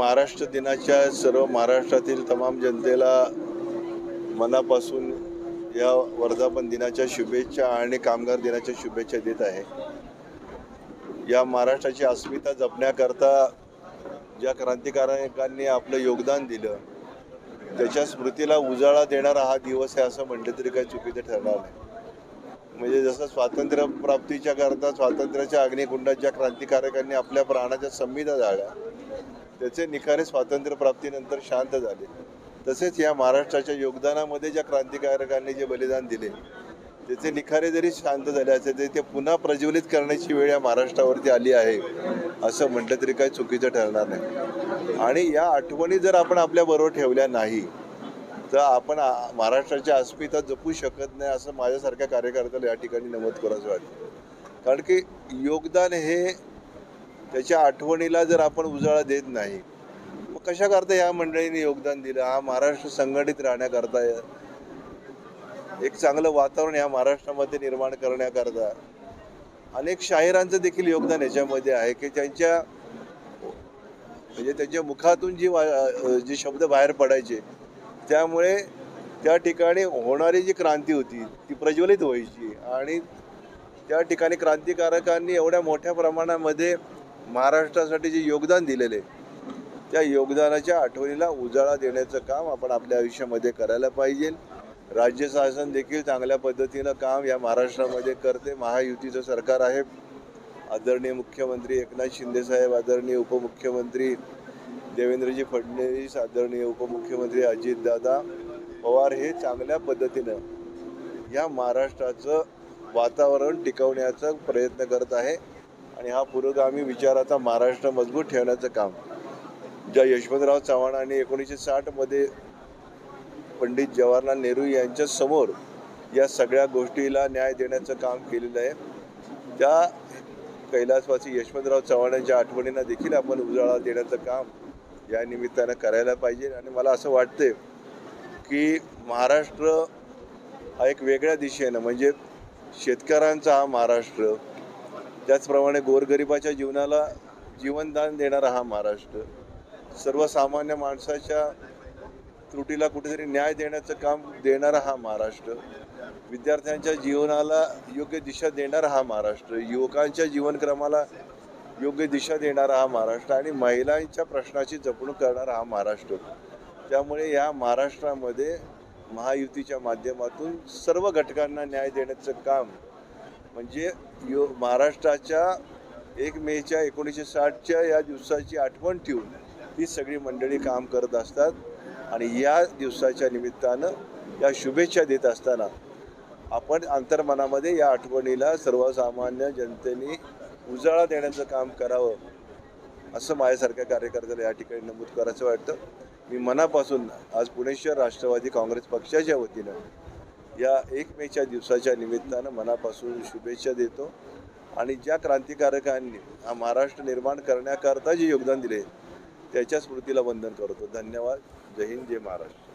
महाराष्ट्र दिनाच्या सर्व महाराष्ट्रातील तमाम जनतेला मनापासून या वर्धापन दिनाच्या शुभेच्छा आणि कामगार दिनाच्या शुभेच्छा देत आहे. या महाराष्ट्राची अस्मिता जपण्याकरता ज्या क्रांतिकारकांनी आपलं योगदान दिलं त्याच्या स्मृतीला उजाळा देणारा हा दिवस आहे असं म्हटलं तरी काही चुकीचं ठरणार नाही. म्हणजे जसं स्वातंत्र्य प्राप्तीच्या करता स्वातंत्र्याच्या अग्निकुंडात ज्या क्रांतिकारकांनी आपल्या प्राणाच्या संमिता जाळल्या त्याचे निखारे स्वातंत्र्यप्राप्तीनंतर शांत झाले. तसेच या महाराष्ट्राच्या योगदानामध्ये ज्या क्रांतिकारकांनी जे बलिदान दिले त्याचे निखारे जरी शांत झाले असते तरी ते पुन्हा प्रज्वलित करण्याची वेळ या महाराष्ट्रावरती आली आहे असं म्हटलं तरी काही चुकीचं ठरणार नाही. आणि या आठवणी जर आपण आपल्याबरोबर ठेवल्या नाही तर आपण महाराष्ट्राच्या अस्मिता जपू शकत नाही असं माझ्यासारख्या कार्यकर्त्याला या ठिकाणी नमूद करायचं वाटतं. कारण की योगदान हे त्याच्या आठवणीला जर आपण उजाळा देत नाही मग कशाकरता या मंडळीने योगदान दिलं? हा महाराष्ट्र संघटित राहण्याकरता एक चांगलं वातावरण या महाराष्ट्रामध्ये निर्माण करण्याकरता अनेक शाहिरांचं देखील योगदान याच्यामध्ये आहे की त्यांच्या म्हणजे त्यांच्या मुखातून जी वा- जे शब्द बाहेर पडायचे त्यामुळे त्या ठिकाणी होणारी जी क्रांती होती ती प्रज्वलित व्हायची. आणि त्या ठिकाणी क्रांतिकारकांनी एवढ्या मोठ्या प्रमाणामध्ये महाराष्ट्रासाठी जे योगदान दिलेले त्या योगदानाच्या आठवणीला उजाळा देण्याचं काम आपण आपल्या आयुष्यामध्ये करायला पाहिजे. राज्य शासन देखील चांगल्या पद्धतीनं काम या महाराष्ट्रामध्ये करते. महायुतीचं सरकार आहे. आदरणीय मुख्यमंत्री एकनाथ शिंदेसाहेब आदरणीय उपमुख्यमंत्री देवेंद्रजी फडणवीस आदरणीय उपमुख्यमंत्री अजितदादा पवार हे चांगल्या पद्धतीनं या महाराष्ट्राचं वातावरण टिकवण्याचा प्रयत्न करत आहे. आणि हा पुरोगामी विचाराचा महाराष्ट्र मजबूत ठेवण्याचं काम. ज्या यशवंतराव चव्हाणांनी एकोणीसशे साठमध्ये पंडित जवाहरलाल नेहरू यांच्या समोर या सगळ्या गोष्टीला न्याय देण्याचं काम केलेलं आहे. त्या कैलासवासी यशवंतराव चव्हाणांच्या आठवणींना देखील आपण उजाळा देण्याचं काम या निमित्तानं करायला पाहिजे. आणि मला असं वाटते की महाराष्ट्र हा एक वेगळ्या दिशेनं म्हणजे शेतकऱ्यांचा हा महाराष्ट्र त्याचप्रमाणे गोरगरिबाच्या जीवनाला जीवनदान देणारा हा महाराष्ट्र. सर्वसामान्य माणसाच्या त्रुटीला कुठेतरी न्याय देण्याचं काम देणारा हा महाराष्ट्र. विद्यार्थ्यांच्या जीवनाला योग्य दिशा देणारा हा महाराष्ट्र. युवकांच्या जीवनक्रमाला योग्य दिशा देणारा हा महाराष्ट्र आणि महिलांच्या प्रश्नाची जपणूक करणारा हा महाराष्ट्र. त्यामुळे या महाराष्ट्रामध्ये महायुतीच्या माध्यमातून सर्व घटकांना न्याय देण्याचं काम म्हणजे यो महाराष्ट्राच्या एक मेच्या एकोणीसशे साठच्या या दिवसाची आठवण ठेवून ही सगळी मंडळी काम करत असतात. आणि या दिवसाच्या निमित्तानं या शुभेच्छा देत असताना आपण अंतर्मनामध्ये या आठवणीला सर्वसामान्य जनतेने उजाळा देण्याचं काम करावं असं माझ्यासारख्या कार्यकर्त्याला या ठिकाणी नमूद करायचं वाटतं. मी मनापासून आज पुणेश्वर राष्ट्रवादी काँग्रेस पक्षाच्या वतीनं या एक मेच्या दिवसाच्या निमित्तानं मनापासून शुभेच्छा देतो. आणि ज्या क्रांतिकारकांनी हा महाराष्ट्र निर्माण करण्याकरता जे योगदान दिले त्याच्या स्मृतीला वंदन करतो. धन्यवाद. जय हिंद जय महाराष्ट्र.